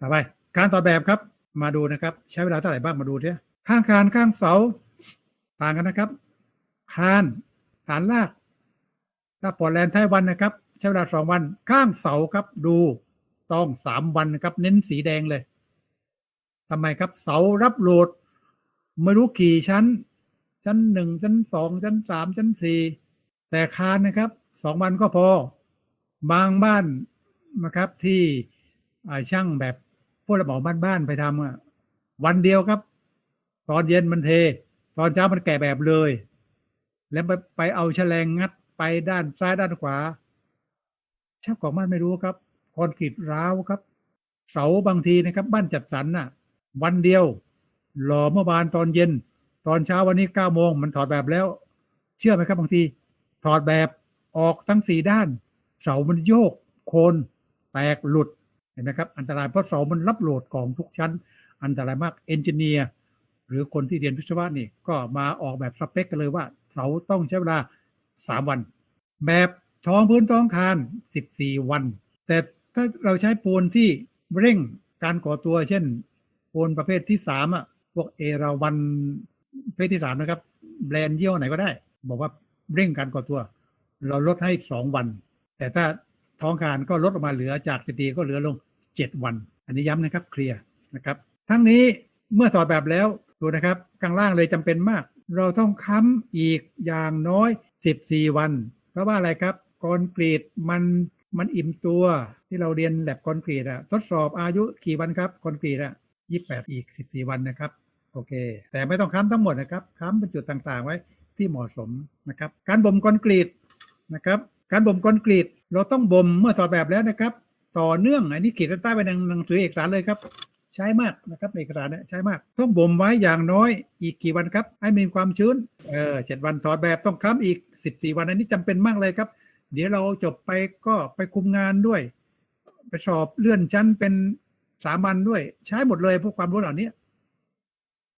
ต่อไป การต่อแบบครับ มาดูนะครับ ใช้เวลาเท่าไหร่บ้างมาดูเนี่ยข้างคานข้างเสา ต่างกันนะครับ คานฐานลาก ถ้าปอร์แลนด์ไทยวันนะครับ ใช้เวลาสองวัน ข้างเสาครับดูต้องสามวันนะครับ เน้นสีแดงเลยทำไมครับ เสารับโหลด ไม่รู้กี่ชั้น ชั้นหนึ่งชั้นสองชั้นสามชั้นสี่แต่คานนะครับสองวันก็พอบางบ้านนะครับที่ช่างแบบ พวกระบอกบ้านๆไปทำอะวันเดียวครับ ตอนเย็นมันเท ตอนเช้ามันแก่แบบเลย แล้วไปไปเอาแฉลงงัดไปด้านซ้ายด้านขวาเช่าของบ้านไม่รู้ครับคอนกรีตร้าวครับ เสาบางทีนะครับ บ้านจัดสรรน่ะ วันเดียว หล่อเมื่อวานตอนเย็น ตอนเช้าวันนี้เก้าโมงมันถอดแบบแล้ว เชื่อไหมครับบางที ถอดแบบออกทั้งสี่ด้าน เสามันโยก โคนแตกหลุด เห็นไหมครับอันตรายเพราะเสามันรับโหลดของทุกชั้น อันตรายมากเอนจิเนียร์หรือคนที่เรียนวิศวะนี่ก็มาออกแบบสเปคกันเลยว่าเสาต้องใช้เวลา 3 วัน แบบท้องพื้นท้องคาน 14 วัน แต่ถ้าเราใช้ปูนที่เร่งการก่อตัว เช่นปูนประเภทที่3อะพวกเอราวันประเภทที่3นะครับแบรนด์เยี่ห้อไหนก็ได้ บอกว่าเร่งการก่อตัว เราลดให้ 2 วัน แต่ถ้า ท้องคานก็ลดออกมาเหลือจากจะดีก็เหลือลง 7 วัน อันนี้ย้ำนะครับเคลียร์นะครับทั้งนี้เมื่อถอดแบบแล้วดูนะครับข้างล่างเลยจำเป็นมาก เราต้องค้ำอีกอย่างน้อย 14 วัน เพราะว่าอะไรครับคอนกรีตมันมันอิ่มตัวที่เราเรียนแลบคอนกรีตอะทดสอบอายุกี่วันครับคอนกรีตอะ28 อีก 14 วันนะครับโอเค แต่ไม่ต้องค้ำทั้งหมดนะครับค้ำเป็นจุดต่างๆไว้ที่เหมาะสมนะครับ การบ่มคอนกรีตนะครับ การบ่มคอนกรีต เราต้องบ่มเมื่อถอดแบบแล้วนะครับ ต่อเนื่องอันนี้ขีดเส้นใต้ไว้ในหนังสือเอกสารเลยครับ ใช้มากนะครับเอกสารเนี่ยใช้มาก ต้องบ่มไว้อย่างน้อยอีกกี่วันครับ ให้มีความชื้นเออเจ็ดวันถอดแบบต้องค้ำอีก 14 วันอันนี้จำเป็นมากเลยครับ เดี๋ยวเราจบไปก็ไปคุมงานด้วย ไปสอบเลื่อนชั้นเป็นสามัญด้วย ใช้หมดเลยพวกความรู้เหล่านี้